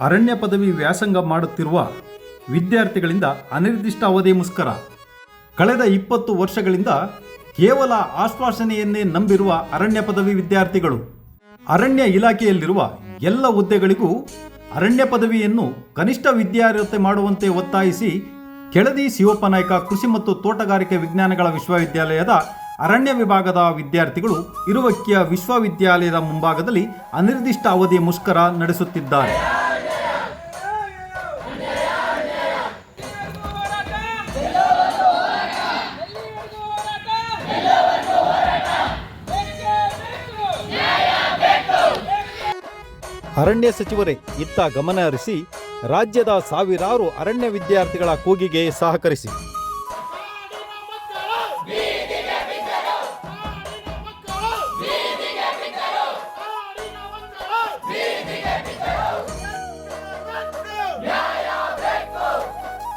ಅರಣ್ಯ ಪದವಿ ವ್ಯಾಸಂಗ ಮಾಡುತ್ತಿರುವ ವಿದ್ಯಾರ್ಥಿಗಳಿಂದ ಅನಿರ್ದಿಷ್ಟ ಅವಧಿ ಮುಷ್ಕರ. ಕಳೆದ ಇಪ್ಪತ್ತು ವರ್ಷಗಳಿಂದ ಕೇವಲ ಆಶ್ವಾಸನೆಯನ್ನೇ ನಂಬಿರುವ ಅರಣ್ಯ ಪದವಿ ವಿದ್ಯಾರ್ಥಿಗಳು, ಅರಣ್ಯ ಇಲಾಖೆಯಲ್ಲಿರುವ ಎಲ್ಲ ಹುದ್ದೆಗಳಿಗೂ ಅರಣ್ಯ ಪದವಿಯನ್ನು ಕನಿಷ್ಠ ವಿದ್ಯಾರ್ಹತೆ ಮಾಡುವಂತೆ ಒತ್ತಾಯಿಸಿ ಕೆಳದಿ ಶಿವಪ್ಪ ನಾಯ್ಕ ಕೃಷಿ ಮತ್ತು ತೋಟಗಾರಿಕೆ ವಿಜ್ಞಾನಗಳ ವಿಶ್ವವಿದ್ಯಾಲಯದ ಅರಣ್ಯ ವಿಭಾಗದ ವಿದ್ಯಾರ್ಥಿಗಳು ಇರುವಕ್ಕಿಯ ವಿಶ್ವವಿದ್ಯಾಲಯದ ಮುಂಭಾಗದಲ್ಲಿ ಅನಿರ್ದಿಷ್ಟ ಅವಧಿ ಮುಷ್ಕರ ನಡೆಸುತ್ತಿದ್ದಾರೆ. ಅರಣ್ಯ ಸಚಿವರೇ, ಇತ್ತ ಗಮನ ಹರಿಸಿ ರಾಜ್ಯದ ಸಾವಿರಾರು ಅರಣ್ಯ ವಿದ್ಯಾರ್ಥಿಗಳ ಕೂಗಿಗೆ ಸಹಕರಿಸಿ.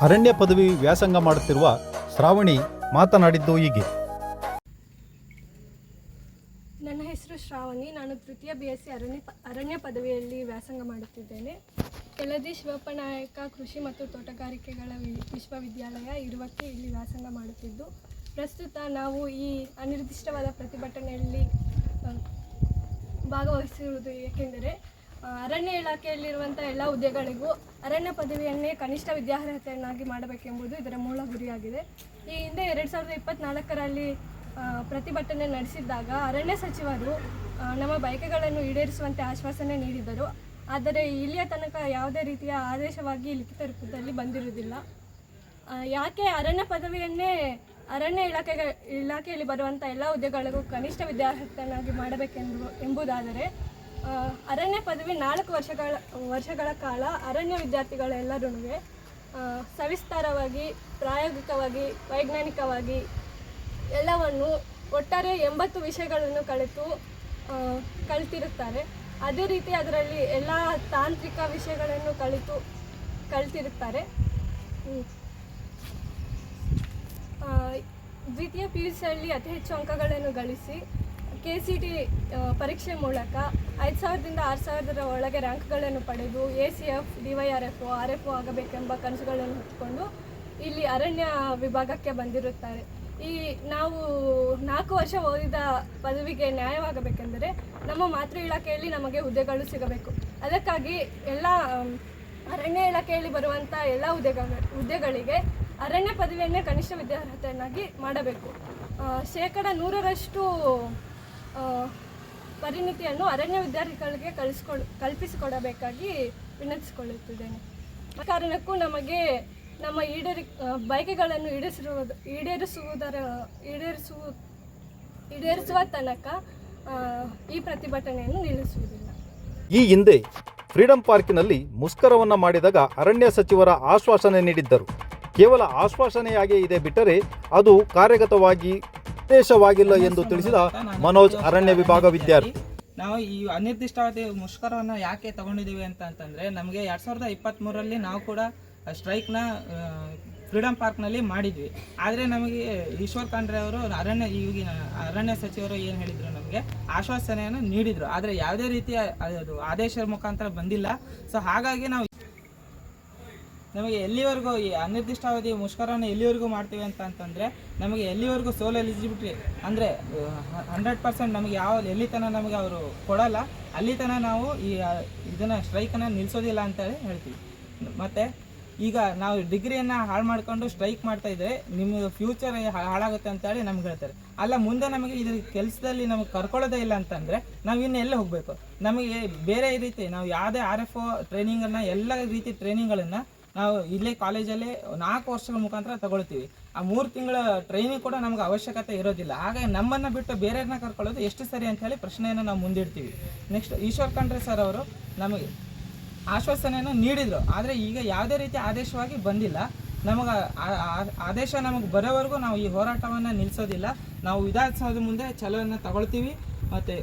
ಅರಣ್ಯ ಪದವಿ ವ್ಯಾಸಂಗ ಮಾಡುತ್ತಿರುವ ಶ್ರಾವಣಿ ಮಾತನಾಡಿದ್ದು ಹೀಗೆ. ಶ್ರಾವಣಿ ನಾನು ತೃತೀಯ ಬಿ ಎಸ್ ಸಿ ಅರಣ್ಯ ಅರಣ್ಯ ಪದವಿಯಲ್ಲಿ ವ್ಯಾಸಂಗ ಮಾಡುತ್ತಿದ್ದೇನೆ. ಕೆಳದಿ ಶಿವಪ್ಪ ನಾಯಕ ಕೃಷಿ ಮತ್ತು ತೋಟಗಾರಿಕೆಗಳ ವಿಶ್ವವಿದ್ಯಾಲಯ ಇರುವಕ್ಕೆ ಇಲ್ಲಿ ವ್ಯಾಸಂಗ ಮಾಡುತ್ತಿದ್ದು ಪ್ರಸ್ತುತ ನಾವು ಈ ಅನಿರ್ದಿಷ್ಟವಾದ ಪ್ರತಿಭಟನೆಯಲ್ಲಿ ಭಾಗವಹಿಸಿರುವುದು ಏಕೆಂದರೆ ಅರಣ್ಯ ಇಲಾಖೆಯಲ್ಲಿರುವಂಥ ಎಲ್ಲ ಹುದ್ದೆಗಳಿಗೂ ಅರಣ್ಯ ಪದವಿಯನ್ನೇ ಕನಿಷ್ಠ ವಿದ್ಯಾರ್ಹತೆಯನ್ನಾಗಿ ಮಾಡಬೇಕೆಂಬುದು ಇದರ ಮೂಲ ಗುರಿಯಾಗಿದೆ. ಈ ಹಿಂದೆ ಎರಡು ಸಾವಿರದ ಇಪ್ಪತ್ತ್ನಾಲ್ಕರಲ್ಲಿ ಆ, ಪ್ರತಿಭಟನೆ ನಡೆಸಿದ್ದಾಗ ಅರಣ್ಯ ಸಚಿವರು ನಮ್ಮ ಬಯಕೆಗಳನ್ನು ಈಡೇರಿಸುವಂತೆ ಆಶ್ವಾಸನೆ ನೀಡಿದರು ಆದರೆ ಇಲ್ಲಿಯ ತನಕ ಯಾವುದೇ ರೀತಿಯ ಆದೇಶವಾಗಿ ಲಿಖಿತ ರೂಪದಲ್ಲಿ ಬಂದಿರುವುದಿಲ್ಲ. ಯಾಕೆ ಅರಣ್ಯ ಪದವಿಯನ್ನೇ ಅರಣ್ಯ ಇಲಾಖೆ ಇಲಾಖೆಯಲ್ಲಿ ಬರುವಂಥ ಎಲ್ಲ ಹುದ್ದೆಗಳಿಗೂ ಕನಿಷ್ಠ ವಿದ್ಯಾರ್ಹತನಾಗಿ ಮಾಡಬೇಕೆಂದು ಎಂಬುದಾದರೆ ಅರಣ್ಯ ಪದವಿ ನಾಲ್ಕು ವರ್ಷಗಳ ವರ್ಷಗಳ ಕಾಲ ಅರಣ್ಯ ವಿದ್ಯಾರ್ಥಿಗಳೆಲ್ಲರೂ ಸವಿಸ್ತಾರವಾಗಿ, ಪ್ರಾಯೋಗಿಕವಾಗಿ, ವೈಜ್ಞಾನಿಕವಾಗಿ ಎಲ್ಲವನ್ನು ಒಟ್ಟಾರೆ ಎಂಬತ್ತು ವಿಷಯಗಳನ್ನು ಕಲಿತು ಕಲಿತಿರುತ್ತಾರೆ. ಅದೇ ರೀತಿ ಅದರಲ್ಲಿ ಎಲ್ಲ ತಾಂತ್ರಿಕ ವಿಷಯಗಳನ್ನು ಕಲಿತು ಕಲ್ತಿರುತ್ತಾರೆ. ದ್ವಿತೀಯ ಪಿ ಯು ಸಿಯಲ್ಲಿ ಅತಿ ಹೆಚ್ಚು ಅಂಕಗಳನ್ನು ಗಳಿಸಿ ಕೆ ಸಿ ಟಿ ಪರೀಕ್ಷೆ ಮೂಲಕ ಐದು ಸಾವಿರದಿಂದ ಆರು ಸಾವಿರದ ಒಳಗೆ ರ್ಯಾಂಕ್ಗಳನ್ನು ಪಡೆದು A C F D Y R F R F ಆಗಬೇಕೆಂಬ ಕನಸುಗಳನ್ನು ಹೊತ್ಕೊಂಡು ಇಲ್ಲಿ ಅರಣ್ಯ ವಿಭಾಗಕ್ಕೆ ಬಂದಿರುತ್ತಾರೆ. ಈ ನಾವು ನಾಲ್ಕು ವರ್ಷ ಓದಿದ ಪದವಿಗೆ ನ್ಯಾಯವಾಗಬೇಕೆಂದರೆ ನಮ್ಮ ಮಾತೃ ಇಲಾಖೆಯಲ್ಲಿ ನಮಗೆ ಹುದ್ದೆಗಳು ಸಿಗಬೇಕು. ಅದಕ್ಕಾಗಿ ಎಲ್ಲ ಅರಣ್ಯ ಇಲಾಖೆಯಲ್ಲಿ ಬರುವಂಥ ಎಲ್ಲ ಹುದ್ದೆಗಳ, ಹುದ್ದೆಗಳಿಗೆ ಅರಣ್ಯ ಪದವಿಯನ್ನೇ ಕನಿಷ್ಠ ವಿದ್ಯಾರ್ಹತೆಯನ್ನಾಗಿ ಮಾಡಬೇಕು. ಶೇಕಡ ನೂರರಷ್ಟು ಪರಿಣಿತಿಯನ್ನು ಅರಣ್ಯ ವಿದ್ಯಾರ್ಥಿಗಳಿಗೆ ಕಲಿಸ್ಕೊಳ್, ಕಲ್ಪಿಸಿಕೊಡಬೇಕಾಗಿ ವಿನಂತಿಸಿಕೊಳ್ಳುತ್ತಿದ್ದೇನೆ. ಆ ಕಾರಣಕ್ಕೂ ನಮಗೆ ನಮ್ಮ ಈಡೇರಿ ಬಯಕೆಗಳನ್ನು ಈಡೇರಿಸಿರುವುದು ಈಡೇರಿಸುವುದರ ಈಡೇರಿಸುವ ಈಡೇರಿಸುವ ತನಕ ಈ ಪ್ರತಿಭಟನೆಯನ್ನು ನಿಲ್ಲಿಸುವುದಿಲ್ಲ. ಈ ಹಿಂದೆ ಫ್ರೀಡಂ ಪಾರ್ಕಿನಲ್ಲಿ ಮುಷ್ಕರವನ್ನು ಮಾಡಿದಾಗ ಅರಣ್ಯ ಸಚಿವರ ಆಶ್ವಾಸನೆ ನೀಡಿದ್ದರು. ಕೇವಲ ಆಶ್ವಾಸನೆಯಾಗೇ ಇದೆ ಬಿಟ್ಟರೆ ಅದು ಕಾರ್ಯಗತವಾಗಿ ಉದ್ದೇಶವಾಗಿಲ್ಲ ಎಂದು ತಿಳಿಸಿದ ಮನೋಜ್ ಅರಣ್ಯ ವಿಭಾಗ ವಿದ್ಯಾರ್ಥಿ. ನಾವು ಈ ಅನಿರ್ದಿಷ್ಟಾವಧಿ ಮುಷ್ಕರವನ್ನು ಯಾಕೆ ತಗೊಂಡಿದ್ದೀವಿ ಅಂತ ಅಂತಂದರೆ ನಮಗೆ ಎರಡು ಸಾವಿರದ ಇಪ್ಪತ್ತ್ಮೂರರಲ್ಲಿ ನಾವು ಕೂಡ ಸ್ಟ್ರೈಕ್ನ ಫ್ರೀಡಮ್ ಪಾರ್ಕ್ನಲ್ಲಿ ಮಾಡಿದ್ವಿ. ಆದರೆ ನಮಗೆ ಈಶ್ವರ್ ಖಂಡ್ರೆ ಅವರು ಅರಣ್ಯ, ಈಗಿನ ಅರಣ್ಯ ಸಚಿವರು ಏನು ಹೇಳಿದರು ನಮಗೆ ಆಶ್ವಾಸನೆಯನ್ನು ನೀಡಿದರು. ಆದರೆ ಯಾವುದೇ ರೀತಿಯ, ಅದು ಆದೇಶದ ಮುಖಾಂತರ ಬಂದಿಲ್ಲ. ಸೊ ಹಾಗಾಗಿ ನಾವು ನಮಗೆ ಎಲ್ಲಿವರೆಗೂ ಈ ಅನಿರ್ದಿಷ್ಟಾವಧಿ ಮುಷ್ಕರವನ್ನು ಎಲ್ಲಿವರೆಗೂ ಮಾಡ್ತೀವಿ ಅಂತ ಅಂತಂದರೆ, ನಮಗೆ ಎಲ್ಲಿವರೆಗೂ ಸೋಲ್ ಎಲಿಜಿಬಿಲಿಟಿ ಅಂದರೆ ಹಂಡ್ರೆಡ್ ಪರ್ಸೆಂಟ್ ನಮಗೆ ಯಾವ, ಎಲ್ಲಿ ತನಕ ನಮಗೆ ಅವರು ಕೊಡಲ್ಲ, ಅಲ್ಲಿ ತನಕ ನಾವು ಈ ಇದನ್ನು, ಸ್ಟ್ರೈಕನ್ನು ನಿಲ್ಲಿಸೋದಿಲ್ಲ ಅಂತೇಳಿ ಹೇಳ್ತೀವಿ. ಮತ್ತು ಈಗ ನಾವು ಡಿಗ್ರಿಯನ್ನು ಹಾಳು ಮಾಡ್ಕೊಂಡು ಸ್ಟ್ರೈಕ್ ಮಾಡ್ತಾ ಇದ್ದರೆ ನಿಮ್ಮ ಫ್ಯೂಚರ್ ಹಾಳಾಗುತ್ತೆ ಅಂತೇಳಿ ನಮ್ಗೆ ಹೇಳ್ತಾರೆ. ಅಲ್ಲ, ಮುಂದೆ ನಮಗೆ ಇದ್ರ ಕೆಲಸದಲ್ಲಿ ನಮಗೆ ಕರ್ಕೊಳ್ಳೋದೇ ಇಲ್ಲ ಅಂತಂದರೆ ನಾವು ಇನ್ನು ಎಲ್ಲ ಹೋಗಬೇಕು? ನಮಗೆ ಬೇರೆ ರೀತಿ ನಾವು ಯಾವುದೇ ಆರ್ ಎಫ್ ಒ ಟ್ರೈನಿಂಗನ್ನು ಎಲ್ಲ ರೀತಿ ಟ್ರೈನಿಂಗ್ಗಳನ್ನು ನಾವು ಇಲ್ಲೇ ಕಾಲೇಜಲ್ಲೇ ನಾಲ್ಕು ವರ್ಷಗಳ ಮುಖಾಂತರ ತಗೊಳ್ತೀವಿ. ಆ ಮೂರು ತಿಂಗಳ ಟ್ರೈನಿಂಗ್ ಕೂಡ ನಮ್ಗೆ ಅವಶ್ಯಕತೆ ಇರೋದಿಲ್ಲ. ಹಾಗೆ ನಮ್ಮನ್ನು ಬಿಟ್ಟು ಬೇರೆಯವ್ರನ್ನ ಕರ್ಕೊಳ್ಳೋದು ಎಷ್ಟು ಸರಿ ಅಂತ ಹೇಳಿ ಪ್ರಶ್ನೆಯನ್ನು ನಾವು ಮುಂದಿಡ್ತೀವಿ. ನೆಕ್ಸ್ಟ್ ಈಶ್ವರ್ ಖಂಡ್ರೆ ಸರ್ ಅವರು ನಮಗೆ ಆಶ್ವಾಸನೆಯನ್ನು ನೀಡಿದರು. ಆದರೆ ಈಗ ಯಾವುದೇ ರೀತಿ ಆದೇಶವಾಗಿ ಬಂದಿಲ್ಲ. ನಮಗೆ ಆದೇಶ ನಮಗೆ ಬರೋವರೆಗೂ ನಾವು ಈ ಹೋರಾಟವನ್ನು ನಿಲ್ಲಿಸೋದಿಲ್ಲ ನಾವು ವಿಧಾನಸೌಧ ಮುಂದೆ ಛಲವನ್ನು ತಗೊಳ್ತೀವಿ. ಮತ್ತು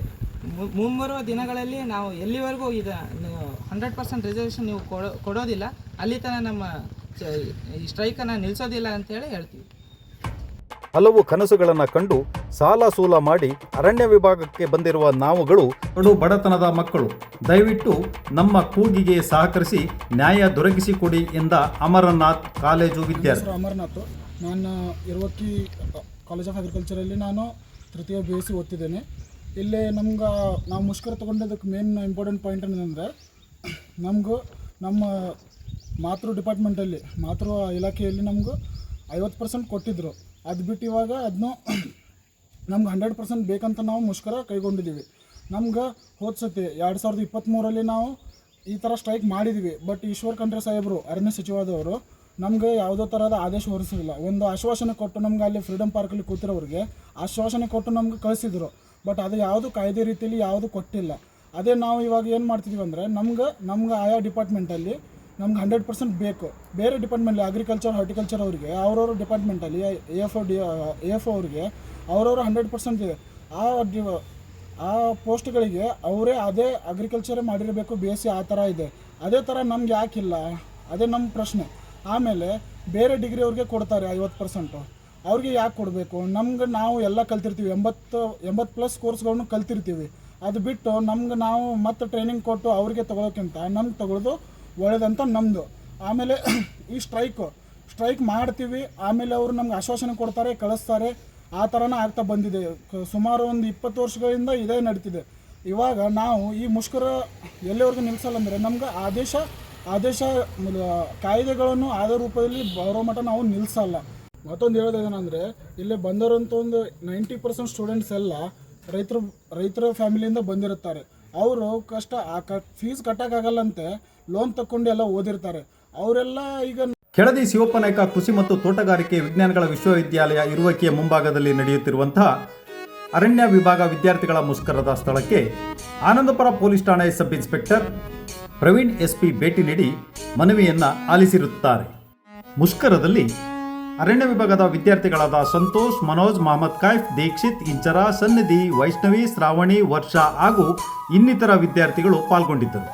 ಮುಂಬರುವ ದಿನಗಳಲ್ಲಿ ನಾವು ಎಲ್ಲಿವರೆಗೂ ಇದು ಹಂಡ್ರೆಡ್ ಪರ್ಸೆಂಟ್ ರಿಸರ್ವೇಷನ್ ನೀವು ಕೊಡೋ, ಕೊಡೋದಿಲ್ಲ. ಅಲ್ಲಿ ತನಕ ನಮ್ಮ ಈ ಸ್ಟ್ರೈಕನ್ನು ನಿಲ್ಲಿಸೋದಿಲ್ಲ ಅಂತೇಳಿ ಹೇಳ್ತೀವಿ. ಹಲವು ಕನಸುಗಳನ್ನು ಕಂಡು ಸಾಲ ಸೂಲ ಮಾಡಿ ಅರಣ್ಯ ವಿಭಾಗಕ್ಕೆ ಬಂದಿರುವ ನಾವುಗಳು ಕಡು ಬಡತನದ ಮಕ್ಕಳು ದಯವಿಟ್ಟು ನಮ್ಮ ಕೂಗಿಗೆ ಸಹಕರಿಸಿ ನ್ಯಾಯ ದೊರಕಿಸಿಕೊಡಿ ಎಂದ ಅಮರನಾಥ್ ಕಾಲೇಜು ವಿದ್ಯಾರ್ಥಿ. ಅಮರನಾಥ್. ನಾನು ಇರುವಕ್ಕಿ ಕಾಲೇಜ್ ಆಫ್ ಅಗ್ರಿಕಲ್ಚರಲ್ಲಿ ನಾನು ತೃತೀಯ ಬಿ ಎಸ್ ಸಿ ಓದ್ತಿದ್ದೇನೆ. ಇಲ್ಲಿ ನಮ್ಗೆ ನಾವು ಮುಷ್ಕರ ತೊಗೊಂಡಿದ್ದಕ್ಕೆ ಮೇನ್ ಇಂಪಾರ್ಟೆಂಟ್ ಪಾಯಿಂಟ್ ಏನಂದರೆ ನಮಗೂ ನಮ್ಮ ಮಾತೃ ಡಿಪಾರ್ಟ್ಮೆಂಟಲ್ಲಿ ಮಾತೃ ಇಲಾಖೆಯಲ್ಲಿ ನಮಗೂ ಐವತ್ತು ಪರ್ಸೆಂಟ್ ಕೊಟ್ಟಿದ್ದರು ಅದು ಬಿಟ್ಟು ಇವಾಗ ಅದನ್ನು ನಮ್ಗೆ ಹಂಡ್ರೆಡ್ ಪರ್ಸೆಂಟ್ ಬೇಕಂತ ನಾವು ಮುಷ್ಕರ ಕೈಗೊಂಡಿದ್ದೀವಿ. ನಮ್ಗೆ ಹೋದ ಸತಿ ಎರಡು ಸಾವಿರದ ಇಪ್ಪತ್ತ್ಮೂರಲ್ಲಿ ನಾವು ಈ ಥರ ಸ್ಟ್ರೈಕ್ ಮಾಡಿದ್ದೀವಿ ಬಟ್ ಈಶ್ವರ್ ಖಂಡ್ರೆ ಸಾಹೇಬರು, ಅರಣ್ಯ ಸಚಿವಾದವರು ನಮಗೆ ಯಾವುದೋ ಥರದ ಆದೇಶ ಹೊರಿಸಿಲ್ಲ ಒಂದು ಆಶ್ವಾಸನೆ ಕೊಟ್ಟು ನಮ್ಗೆ ಅಲ್ಲಿ ಫ್ರೀಡಮ್ ಪಾರ್ಕಲ್ಲಿ ಕೂತಿರೋರಿಗೆ ಆಶ್ವಾಸನೆ ಕೊಟ್ಟು ನಮ್ಗೆ ಕಳಿಸಿದ್ರು. ಬಟ್ ಅದು ಯಾವುದು ಕಾಯ್ದೆ ರೀತಿಯಲ್ಲಿ ಯಾವುದು ಕೊಟ್ಟಿಲ್ಲ. ಅದೇ ನಾವು ಇವಾಗ ಏನು ಮಾಡ್ತಿದ್ದೀವಿ ಅಂದರೆ ನಮ್ಗೆ ನಮ್ಗೆ ಆಯಾ ಡಿಪಾರ್ಟ್ಮೆಂಟಲ್ಲಿ ನಮ್ಗೆ ಹಂಡ್ರೆಡ್ ಪರ್ಸೆಂಟ್ ಬೇಕು. ಬೇರೆ ಡಿಪಾರ್ಟ್ಮೆಂಟಲ್ಲಿ ಅಗ್ರಿಕಲ್ಚರ್ ಹಾರ್ಟಿಕಲ್ಚರ್ ಅವರಿಗೆ, ಅವರವ್ರ ಡಿಪಾರ್ಟ್ಮೆಂಟಲ್ಲಿ A F D A F ಅವ್ರಿಗೆ ಅವ್ರವ್ರ ಹಂಡ್ರೆಡ್ ಪರ್ಸೆಂಟ್ ಇದೆ. ಆ ಆ ಪೋಸ್ಟ್ಗಳಿಗೆ ಅವರೇ ಅದೇ ಅಗ್ರಿಕಲ್ಚರೇ ಮಾಡಿರಬೇಕು ಬಿ ಎಸ್ ಆ ಥರ ಇದೆ. ಅದೇ ಥರ ನಮ್ಗೆ ಯಾಕಿಲ್ಲ ಅದೇ ನಮ್ಮ ಪ್ರಶ್ನೆ. ಆಮೇಲೆ ಬೇರೆ ಡಿಗ್ರಿ ಅವ್ರಿಗೆ ಕೊಡ್ತಾರೆ ಐವತ್ತು ಪರ್ಸೆಂಟು ಅವ್ರಿಗೆ ಯಾಕೆ ಕೊಡಬೇಕು? ನಮ್ಗೆ ನಾವು ಎಲ್ಲ ಕಲ್ತಿರ್ತೀವಿ. ಎಂಬತ್ತು ಎಂಬತ್ತು ಪ್ಲಸ್ ಕೋರ್ಸ್ಗಳನ್ನು ಕಲ್ತಿರ್ತೀವಿ. ಅದು ಬಿಟ್ಟು ನಮ್ಗೆ ನಾವು ಮತ್ತೆ ಟ್ರೈನಿಂಗ್ ಕೊಟ್ಟು ಅವ್ರಿಗೆ ತೊಗೊಳೋಕ್ಕಿಂತ ನಮ್ಗೆ ತೊಗೊಳೋದು ಒಳ್ಳೇದಂತ ನಮ್ಮದು ಆಮೇಲೆ ಈ ಸ್ಟ್ರೈಕು ಸ್ಟ್ರೈಕ್ ಮಾಡ್ತೀವಿ. ಆಮೇಲೆ ಅವರು ನಮ್ಗೆ ಆಶ್ವಾಸನೆ ಕೊಡ್ತಾರೆ, ಕಳಿಸ್ತಾರೆ. ಆ ಥರನೇ ಆಗ್ತಾ ಬಂದಿದೆ. ಸುಮಾರು ಒಂದು ಇಪ್ಪತ್ತು ವರ್ಷಗಳಿಂದ ಇದೇ ನಡೀತಿದೆ. ಇವಾಗ ನಾವು ಈ ಮುಷ್ಕರ ಎಲ್ಲಿವರೆಗೂ ನಿಲ್ಲಿಸಲ್ಲ ಅಂದರೆ ನಮ್ಗೆ ಆದೇಶ ಆದೇಶ ಕಾಯ್ದೆಗಳನ್ನು ಆದ ರೂಪದಲ್ಲಿ ಬರೋ ಮಟ್ಟ ನಾವು ನಿಲ್ಲಿಸಲ್ಲ ಮತ್ತೊಂದು ಹೇಳೋದೇನಂದರೆ ಇಲ್ಲಿ ಬಂದಿರೋಂಥ ಒಂದು ನೈಂಟಿ ಪರ್ಸೆಂಟ್ ಸ್ಟೂಡೆಂಟ್ಸ್ ಎಲ್ಲ ರೈತರು, ರೈತರ ಫ್ಯಾಮಿಲಿಯಿಂದ ಬಂದಿರುತ್ತಾರೆ. ಅವರು ಕಷ್ಟ, ಆ ಕ, ಫೀಸ್ ಕಟ್ಟೋಕ್ಕಾಗಲ್ಲಂತೆ, ಲೋನ್ ತಕ್ಕೊಂಡು ಎಲ್ಲ ಓದಿರ್ತಾರೆ. ಅವರೆಲ್ಲ ಈಗ ಕೆಳದಿ ಶಿವಪ್ಪನಾಯ್ಕ ಕೃಷಿ ಮತ್ತು ತೋಟಗಾರಿಕೆ ವಿಜ್ಞಾನಗಳ ವಿಶ್ವವಿದ್ಯಾಲಯ ಇರುವಕಿಯ ಮುಂಭಾಗದಲ್ಲಿ ನಡೆಯುತ್ತಿರುವಂತಹ ಅರಣ್ಯ ವಿಭಾಗ ವಿದ್ಯಾರ್ಥಿಗಳ ಮುಷ್ಕರದ ಸ್ಥಳಕ್ಕೆ ಆನಂದಪುರ ಪೊಲೀಸ್ ಠಾಣೆ ಸಬ್ ಇನ್ಸ್ಪೆಕ್ಟರ್ ಪ್ರವೀಣ್ ಎಸ್ಪಿ ಭೇಟಿ ನೀಡಿ ಮನವಿಯನ್ನ ಆಲಿಸಿರುತ್ತಾರೆ. ಮುಷ್ಕರದಲ್ಲಿ ಅರಣ್ಯ ವಿಭಾಗದ ವಿದ್ಯಾರ್ಥಿಗಳಾದ ಸಂತೋಷ್, ಮನೋಜ್, ಮಹಮ್ಮದ್ ಕೈಫ್ ದೀಕ್ಷಿತ್, ಇಂಚರ, ಸನ್ನಿಧಿ, ವೈಷ್ಣವಿ, ಶ್ರಾವಣಿ, ವರ್ಷ ಹಾಗೂ ಇನ್ನಿತರ ವಿದ್ಯಾರ್ಥಿಗಳು ಪಾಲ್ಗೊಂಡಿದ್ದರು.